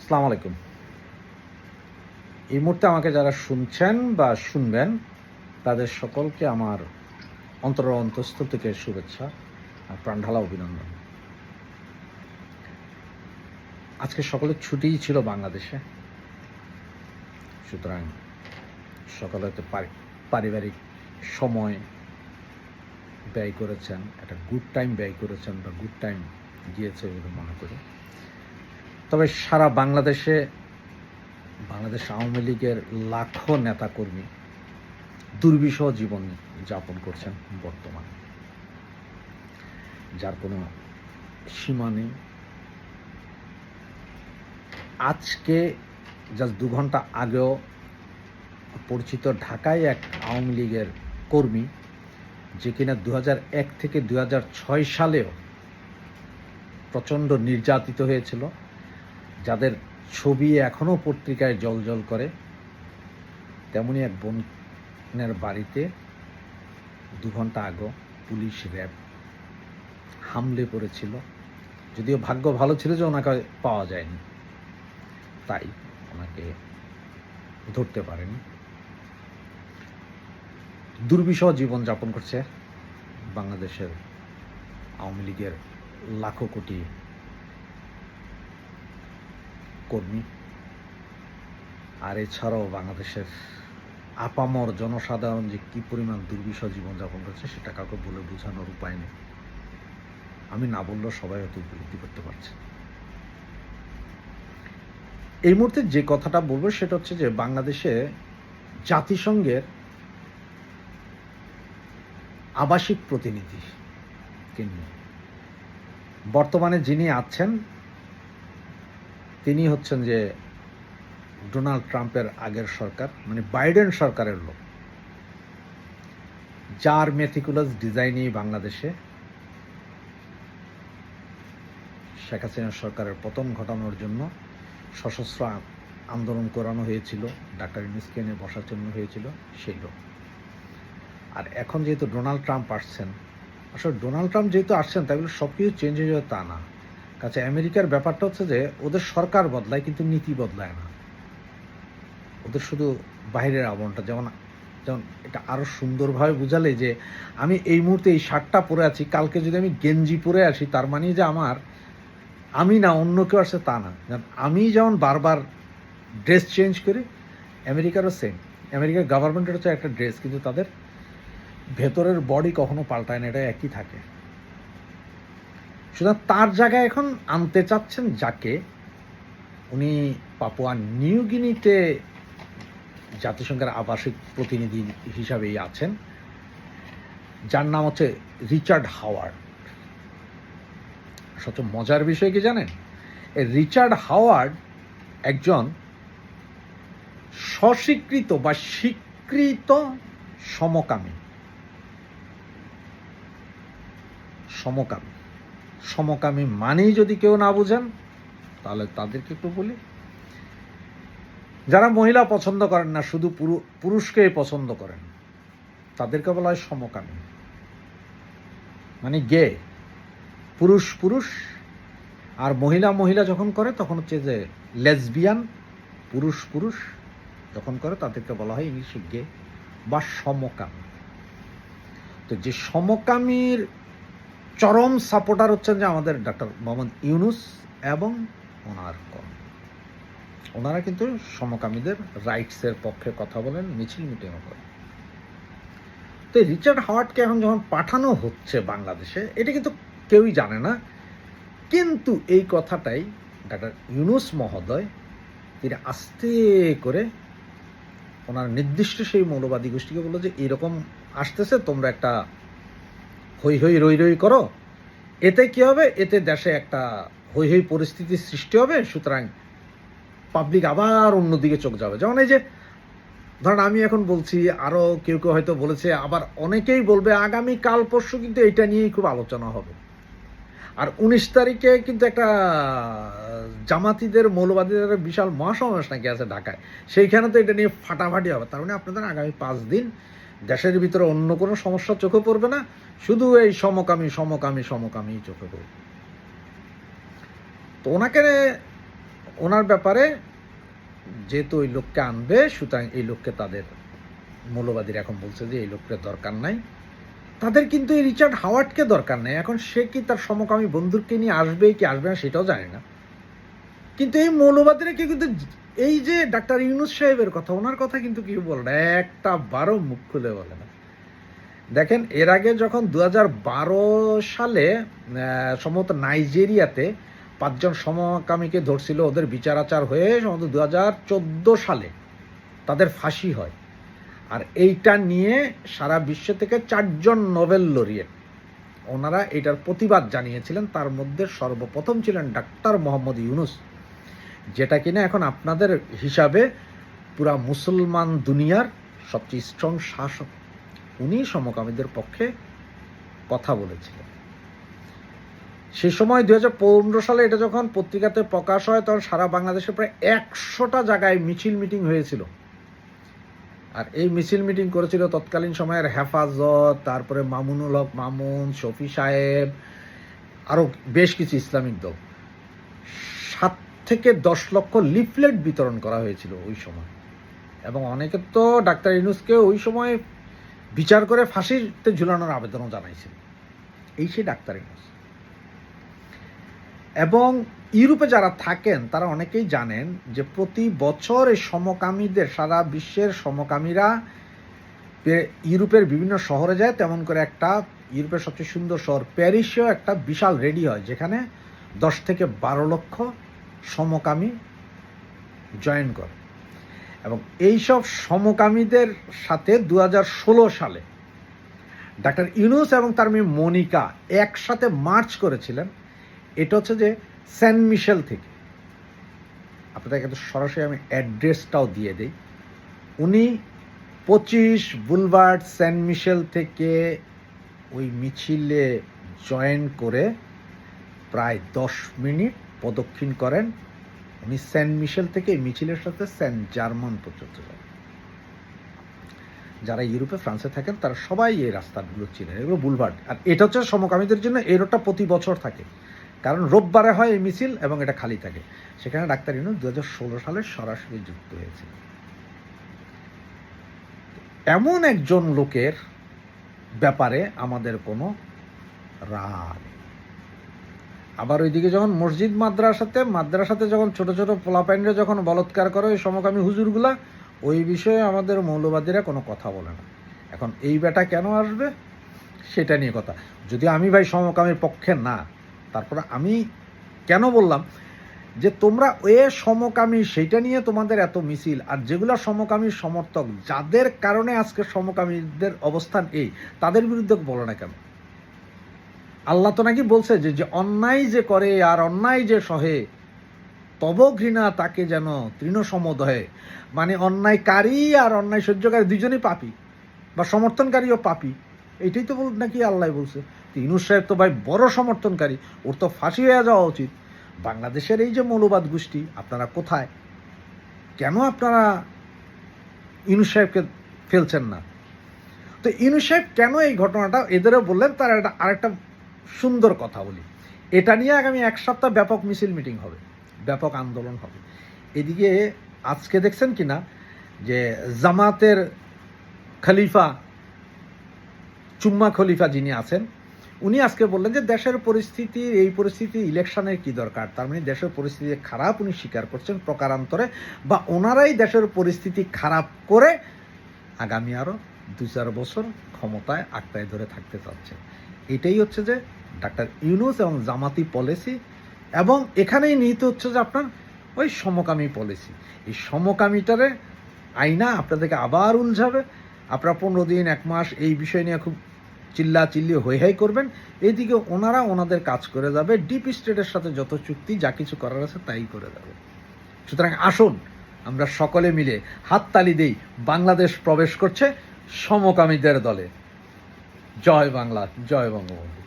আসসালামু আলাইকুম। এই মুহূর্তে আমাকে যারা শুনছেন বা শুনবেন, তাদের সকলকে আমার অন্তর অন্তস্থ থেকে শুভেচ্ছা আর প্রাণঢালা অভিনন্দন। আজকে সকলের ছুটিই ছিল বাংলাদেশে। সুতরাং সকালে তো পারিবারিক সময় ব্যয় করেছেন, একটা গুড টাইম ব্যয় করেছেন বা গুড টাইম গিয়েছে বলে মনে করি। তবে সারা বাংলাদেশে, বাংলাদেশ আওয়ামী লীগের লাখো নেতাকর্মী দুর্বিষহ জীবন যাপন করছেন বর্তমানে। যার কোনো সীমা নেই। আজকে জাস্ট দু ঘণ্টা আগেও পরিচিত ঢাকায় এক আওয়ামী লীগের কর্মী, যে কিনা দু এক থেকে দু হাজার ছয় সালেও প্রচণ্ড নির্যাতিত হয়েছিল। যাদের ছবি এখনও পত্রিকায় জল করে তেমনই এক বোনের বাড়িতে দু ঘণ্টা আগে পুলিশ র্যাব হামলে পড়েছিল। যদিও ভাগ্য ভালো ছিল যে ওনাকে পাওয়া যায়নি। তাই ওনাকে ধরতে পারেনি। দুর্বিষহ জীবন যাপন করছে বাংলাদেশের আওয়ামী লীগের লাখো কোটি কর্মী। আর এছাড়াও বাংলাদেশের আপামর জনসাধারণ যে কি পরিমাণ দুর্বিষহ জীবনযাপন করছে, সেটা কাউকে বলে বোঝানোর উপায় নেই। আমি না বললেও সবাই হয়তো উপলব্ধি করতে পারছে। এই মুহূর্তে যে কথাটা বলব, সেটা হচ্ছে যে বাংলাদেশে জাতিসংঘের আবাসিক প্রতিনিধি তিনি বর্তমানে যিনি আছেন তিনি হচ্ছেন যে ডোনাল্ড ট্রাম্পের আগের সরকার মানে বাইডেন সরকারের লোক, যার মেথিকুলাস ডিজাইনই বাংলাদেশে শেখ হাসিনা সরকারের পতন ঘটানোর জন্য সশস্ত্র আন্দোলন করানো হয়েছিল, ডাক্তার ইউনুসকে বসার জন্য হয়েছিল সেই লোক। আর এখন যেহেতু ডোনাল্ড ট্রাম্প আসছেন, আসলে ডোনাল্ড ট্রাম্প যেহেতু আসছেন তাই বলে সব কিছু চেঞ্জ হয়ে যাবে তা না। কাছে আমেরিকার ব্যাপারটা হচ্ছে যে, ওদের সরকার বদলায় কিন্তু নীতি বদলায় না। ওদের শুধু বাইরের আবরণটা, যেমন যেমন এটা আরও সুন্দরভাবে বুঝালে যে, আমি এই মুহূর্তে এই শার্টটা পরে আছি, কালকে যদি আমি গেঞ্জি পরে আসি, তার মানে যে আমার, আমি না, অন্য কেউ আসছে তা না। আমি যেমন বারবার ড্রেস চেঞ্জ করি, আমেরিকারও সেম আমেরিকার গভর্নমেন্টের হচ্ছে একটা ড্রেস, কিন্তু তাদের ভেতরের বডি কখনো পাল্টায় না, এটা একই থাকে। সুতরাং তার জায়গায় এখন আনতে চাচ্ছেন যাকে? উনি পাপুয়া নিউ গিনিতে জাতিসংঘের আবাসিক প্রতিনিধি হিসাবেই আছেন। যার নাম হচ্ছে রিচার্ড হাওয়ার্ড। সবচেয়ে মজার বিষয় কি জানেন? রিচার্ড হাওয়ার্ড একজন স্বস্বীকৃত বা স্বীকৃত সমকামী। সমকামী। সমকামী মানেই যদি কেউ না বুঝেন, তাহলে তাদেরকে একটু বলি। যারা মহিলা পছন্দ করেন না, শুধু পুরু- পুরুষকেই পছন্দ করেন, তাদেরকে বলা হয় সমকামী। মানে গে। পুরুষ পুরুষ, আর মহিলা মহিলা যখন করে, তখন হচ্ছে যে লেসবিয়ান, পুরুষ পুরুষ যখন করে, তাদেরকে বলা হয় ইংলিশে গে বা সমকামী। তো যে সমকামীর চরম সাপোর্টার হচ্ছেন যে আমাদের ডাক্তার মোহাম্মদ ইউনুস এবং ওনার কর্ম। ওনারা কিন্তু সমকামীদের রাইটসের পক্ষে কথা বলেন, মিছিল মিটিংও করেন। তো এই রিচার্ড হাওয়ার্ডকে এখন যখন পাঠানো হচ্ছে বাংলাদেশে, এটা কিন্তু কেউই জানে না। কিন্তু এই কথাটাই ডাক্তার ইউনুস মহোদয়, তিনি আস্তে করে ওনার নির্দিষ্ট সেই মৌলবাদী গোষ্ঠীকে বলল যে, এরকম আসতেছে, তোমরা একটা হই হই রই রই করো, এতে কি হবে? এতে দেশে একটা হই হই পরিস্থিতির সৃষ্টি হবে, সুতরাং পাবলিক আবার অন্যদিকে চোখ যাবে। যেমন এই যে, ধরেন আমি এখন বলছি আরও কেউ কেউ হয়তো বলেছে, আবার অনেকেই বলবে আগামী কাল পরশু কিন্তু এটা নিয়েই খুব আলোচনা হবে। আর উনিশ তারিখে কিন্তু একটা জামাতিদের মৌলবাদীদের বিশাল মহাসমাবেশ নাকি আছে ঢাকায়। সেইখানে তো এটা নিয়ে ফাটাফাটি হবে। তার মানে আপনাদের আগামী পাঁচ দিন দেশের ভিতরে অন্য কোনো সমস্যা চোখে পড়বে না। শুধু এই সমকামী সমকামী সমকামী চোখে পড়বে। তো ওনাকে, ওনার ব্যাপারে যেহেতু ওই লোককে আনবে, সুতরাং এই লোককে তাদের মৌলবাদীরা এখন বলছে যে এই লোককে দরকার নাই। তাদের কিন্তু এই রিচার্ড হাওয়ার্ডকে দরকার নেই। এখন সে কি তার সমকামী বন্ধুকে নিয়ে আসবে কি আসবে না সেটাও জানে না। কিন্তু এই মৌলবাদীরা কি কিন্তু এই যে ডাক্তার ইউনুস সাহেবের কথা, ওনার কথা কিন্তু কি বলে না একটা বারো মুখ খুলে বলে না। দেখেন, এর আগে যখন দু হাজার বারো সালে সম্ভবত নাইজেরিয়াতে পাঁচজন সমকামীকে ধরছিল, ওদের বিচার আচার হয়ে সম্ভবত দু সালে তাদের ফাঁসি হয়। আর এইটা নিয়ে সারা বিশ্ব থেকে চারজন নোবেল লরিয়েট। ওনারা এটার প্রতিবাদ জানিয়েছিলেন, তার মধ্যে সর্বপ্রথম ছিলেন ডাক্তার মোহাম্মদ ইউনুস, যেটা কিনা এখন আপনাদের হিসাবে পুরা মুসলমান দুনিয়ার সবচেয়ে স্ট্রং শাসক। উনি সমকামীদের পক্ষে কথা বলেছিলেন। সে সময় দু হাজার পনেরো সালে এটা যখন পত্রিকাতে প্রকাশ হয়, তখন সারা বাংলাদেশে প্রায় একশোটা জায়গায় মিছিল মিটিং হয়েছিল। আর এই মিছিল মিটিং করেছিল তৎকালীন সময়ের হেফাজত, তারপরে মামুনুল হক মামুন, শফি সাহেব আরও বেশ কিছু ইসলামিক দল। সাত থেকে দশ লক্ষ লিফলেট বিতরণ করা হয়েছিল ওই সময়। এবং অনেকে তো ডাক্তার ইনুসকে ওই সময় বিচার করে ফাঁসিতে ঝুলানোর আবেদনও জানাইছিল এই সেই ডাক্তার ইনুস এবং ইউরোপে যারা থাকেন, তারা অনেকেই জানেন যে প্রতি বছর এই সমকামীদের, সারা বিশ্বের সমকামীরা ইউরোপের বিভিন্ন শহরে যায়। তেমন করে একটা ইউরোপের সবচেয়ে সুন্দর শহর প্যারিসেও একটা বিশাল রেডি হয়, যেখানে দশ থেকে বারো লক্ষ সমকামী জয়েন করে। এবং এইসব সমকামীদের সাথে দু হাজার ষোলো সালে ডাক্তার ইউনুস এবং তার মেয়ে মনিকা একসাথে মার্চ করেছিলেন। এটা হচ্ছে যে সেন্ট মিশেল থেকে। আপনাদেরকে তো সরাসরি আমি অ্যাড্রেসটাও দিয়ে দিই। উনি পঁচিশ বুলবার্ড সেন্ট মিশেল থেকে ওই মিছিলে জয়েন করে প্রায় দশ মিনিট প্রদক্ষিণ করেন। উনি সেন্ট মিশেল থেকে মিছিলের সাথে সেন্ট জার্মান পর্যন্ত যান যারা ইউরোপে, ফ্রান্সে থাকেন, তারা সবাই এই রাস্তাগুলো চিনেন। এগুলো বুলভার্ড। আর এটা হচ্ছে সমকামীদের জন্য এই রোডটা প্রতি বছর থাকে। কারণ রোববারে হয় এই মিছিল এবং এটা খালি থাকে। সেখানে ডাক্তার ইনু দু সালে সরাসরি যুক্ত হয়েছে এমন একজন লোকের ব্যাপারে আমাদের কোনো রাগ আবার ওইদিকে যখন মসজিদ মাদ্রাসাতে মাদ্রাসাতে যখন ছোট ছোট পোলাপাইনরা যখন বলৎকার করে ওই সমকামী হুজুরগুলা, ওই বিষয়ে আমাদের মৌলবাদীরা কোনো কথা বলে না। এখন এই বেটা কেন আসবে? সেটা নিয়ে কথা। যদি আমি ভাই সমকামীর পক্ষে না তারপরে আমি কেন বললাম যে তোমরা এ সমকামী, সেইটা নিয়ে তোমাদের এত মিছিল। আর যেগুলো সমকামী সমর্থক, যাদের কারণে আজকে সমকামীদের অবস্থান এই, তাদের বিরুদ্ধে বলো না কেন? আল্লাহ তো নাকি বলছে যে যে অন্যায় যে করে আর অন্যায় যে সহে, তব ঘৃণা তাকে যেন তৃণসমদহে মানে অন্যায়কারী আর অন্যায় সহ্যকারী দুজনেই পাপি, বা সমর্থনকারীও পাপি। এটাই তো নাকি আল্লাহ বলছে। তো ইনুস সাহেব তো ভাই বড় সমর্থনকারী, ওর তো ফাঁসি হয়ে যাওয়া উচিত। বাংলাদেশের এই যে মৌলবাদ গোষ্ঠী, আপনারা কোথায়? কেন আপনারা ইনুস সাহেবকে ফেলছেন না? তো ইনুস সাহেব কেন এই ঘটনাটা, এদেরও বললেন, তার একটা, আরেকটা সুন্দর কথা বলি। এটা নিয়ে আগামী এক সপ্তাহ ব্যাপক মিছিল মিটিং হবে, ব্যাপক আন্দোলন হবে। এদিকে আজকে দেখছেন কি না যে জামাতের খলিফা, চুম্মা খলিফা যিনি আছেন উনি আজকে বললেন যে দেশের পরিস্থিতি, এই পরিস্থিতি ইলেকশনের কি দরকার? তার মানে দেশের পরিস্থিতি খারাপ উনি স্বীকার করছেন প্রকারান্তরে বা ওনারাই দেশের পরিস্থিতি খারাপ করে আগামী আরও দু চার বছর ক্ষমতায় আঁকড়ায় ধরে থাকতে চাচ্ছে। এটাই হচ্ছে যে ডাক্তার ইউনুস এবং জামাতি পলিসি এবং এখানেই নিহিত হচ্ছে যে আপনার ওই সমকামী পলিসি। এই সমকামীটারে আইনা আপনাদেরকে আবার উলঝাবে। আপনারা পনেরো দিন, এক মাস এই বিষয় নিয়ে খুব চিল্লা চিল্লি হই হাই করবেন। এদিকে ওনারা ওনাদের কাজ করে যাবে। ডিপ স্টেটের সাথে যত চুক্তি, যা কিছু করার আছে তাই করে যাবে। সুতরাং আসুন, আমরা সকলে মিলে হাততালি দেই। বাংলাদেশ প্রবেশ করছে সমকামীদের দলে। জয় বাংলা, জয় বঙ্গবন্ধু।